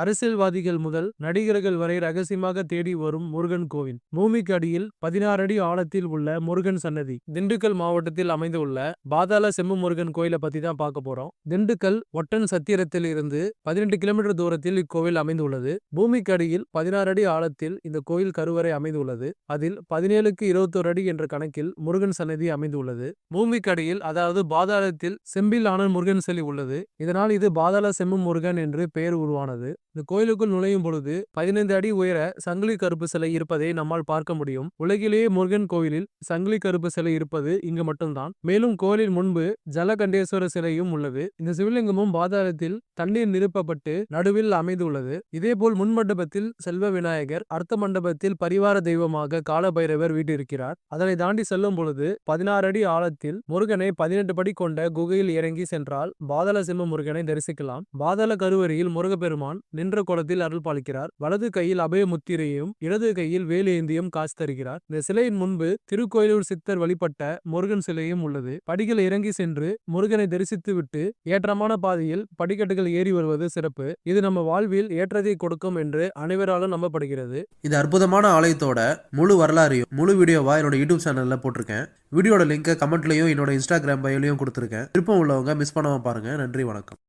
அரசியல்வாதிகள் முதல் நடிகர்கள் வரை ரகசியமாக தேடி வரும் முருகன் கோவில். பூமிக்கு அடியில் பதினாறு அடி ஆழத்தில் உள்ள முருகன் சன்னதி. திண்டுக்கல் மாவட்டத்தில் அமைந்துள்ள பாதாள செம்பு முருகன் கோயிலை பத்தி தான் பார்க்க போறோம். திண்டுக்கல் ஒட்டன் சத்திரத்தில் இருந்து பதினெட்டு கிலோமீட்டர் தூரத்தில் இக்கோவில் அமைந்துள்ளது. பூமிக்கு அடியில் பதினாறு அடி ஆழத்தில் இந்த கோயில் கருவறை அமைந்துள்ளது. அதில் பதினேழுக்கு இருபத்தோரு அடி என்ற கணக்கில் முருகன் சன்னதி அமைந்துள்ளது. பூமிக்கு அடியில் அதாவது பாதாளத்தில் செம்பில் ஆன முருகன் சிலை உள்ளது. இதனால் இது பாதாள செம்பு முருகன் என்று பெயர் உருவானது. இந்த கோயிலுக்குள் நுழையும் பொழுது பதினைந்து அடி உயர சங்கிலி கருப்பு சிலை இருப்பதை நம்மால் பார்க்க முடியும். உலகிலேயே முருகன் கோயிலில் சங்கிலி கருப்பு சிலை இருப்பது இங்கு மட்டும்தான். மேலும் கோயிலின் முன்பு ஜலகண்டேஸ்வர சிலையும் உள்ளது. இந்த சிவலிங்கமும் பாதாளத்தில் தண்ணீர் நிரப்பப்பட்டு நடுவில் அமைந்துள்ளது. இதேபோல் முன் மண்டபத்தில் செல்வ விநாயகர் அர்த்த மண்டபத்தில் பரிவார தெய்வமாக காலபைரவர் வீட்டிருக்கிறார். அதனை தாண்டி செல்லும் பொழுது பதினாறு அடி ஆழத்தில் முருகனை பதினெட்டு படி கொண்ட குகையில் இறங்கி சென்றால் பாதாள சிம்ம முருகனை தரிசிக்கலாம். பாதாள கருவறையில் முருகப்பெருமான் நின்ற குளத்தில் அருள் பாலிக்கிறார். வலது கையில் அபய முத்திரையும் இடது கையில் வேலேந்தியும் காசு தருகிறார். இந்த சிலையின் முன்பு திருக்கோயிலூர் சித்தர் வழிபட்ட முருகன் சிலையும் உள்ளது. படிகள் இறங்கி சென்று முருகனை தரிசித்து விட்டு ஏற்றமான பாதையில் படிக்கட்டுகள் ஏறி வருவது சிறப்பு. இது நம்ம வாழ்வில் ஏற்றத்தை கொடுக்கும் என்று அனைவராலும் நம்பப்படுகிறது. இந்த அற்புதமான ஆலயத்தோட முழு வரலாறையும் முழு வீடியோவா என்னோட யூடியூப் சேனல்ல போட்டிருக்கேன். வீடியோட லிங்கை கமெண்ட்லயும் என்னோட இன்ஸ்டாகிராம் பயோலையும் கொடுத்துருக்கேன். விருப்பம் உள்ளவங்க மிஸ் பண்ணாம பாருங்க. நன்றி வணக்கம்.